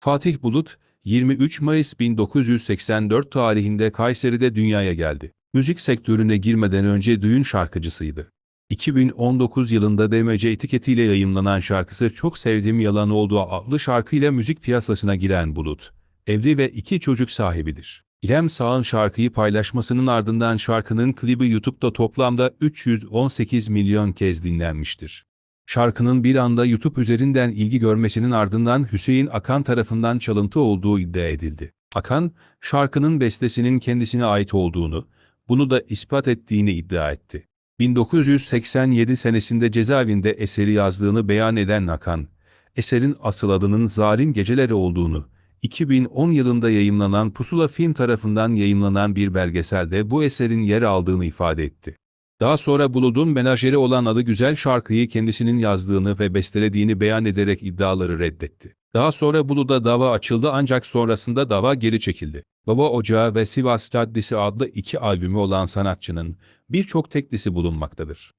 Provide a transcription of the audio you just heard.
Fatih Bulut, 23 Mayıs 1984 tarihinde Kayseri'de dünyaya geldi. Müzik sektörüne girmeden önce düğün şarkıcısıydı. 2019 yılında DMC etiketiyle yayımlanan şarkısı Çok Sevdiğim Yalan Olduğu adlı şarkıyla müzik piyasasına giren Bulut, evli ve iki çocuk sahibidir. İrem Sağ'ın şarkıyı paylaşmasının ardından şarkının klibi YouTube'da toplamda 318 milyon kez dinlenmiştir. Şarkının bir anda YouTube üzerinden ilgi görmesinin ardından Hüseyin Akan tarafından çalıntı olduğu iddia edildi. Akan, şarkının bestesinin kendisine ait olduğunu, bunu da ispat ettiğini iddia etti. 1987 senesinde cezaevinde eseri yazdığını beyan eden Akan, eserin asıl adının Zalim Geceleri olduğunu, 2010 yılında yayımlanan Pusula Film tarafından yayımlanan bir belgeselde bu eserin yer aldığını ifade etti. Daha sonra Bulut'un menajeri olan adı Güzel şarkıyı kendisinin yazdığını ve bestelediğini beyan ederek iddiaları reddetti. Daha sonra Bulut'a dava açıldı ancak sonrasında dava geri çekildi. Baba Ocağı ve Sivas Caddesi adlı iki albümü olan sanatçının birçok teklisi bulunmaktadır.